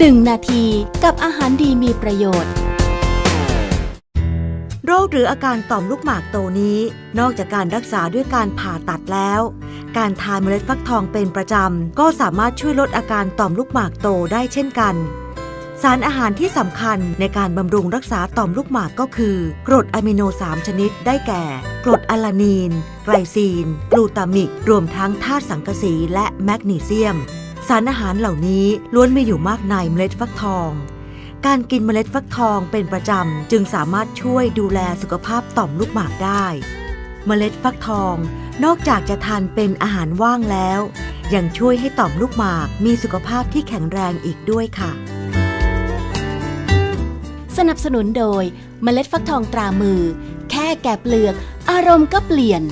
1 นาทีกับอาหารดีมีประโยชน์ โรคหรืออาการต่อมลูกหมากโตนี้ นอกจากการรักษาด้วยการผ่าตัดแล้ว การทานเมล็ดฟักทองเป็นประจำ ก็สามารถช่วยลดอาการต่อมลูกหมากโตได้เช่นกัน สารอาหารที่สำคัญในการบำรุงรักษาต่อมลูกหมากก็คือ กรดอะมิโน 3 ชนิดได้แก่ กรดอะลานีน ไกลซีน กลูตามิก รวมทั้งธาตุสังกะสีและแมกนีเซียม สารอาหารเหล่านี้ล้วนมีอยู่มากในเมล็ดฟักทอง การกินเมล็ดฟักทองเป็นประจำจึงสามารถช่วยดูแลสุขภาพต่อมลูกหมากได้ เมล็ดฟักทองนอกจากจะทานเป็นอาหารว่างแล้ว ยังช่วยให้ต่อมลูกหมากมีสุขภาพที่แข็งแรงอีกด้วยค่ะ สนับสนุนโดยเมล็ดฟักทองตรามือ แค่แกะเปลือก อารมณ์ก็เปลี่ยน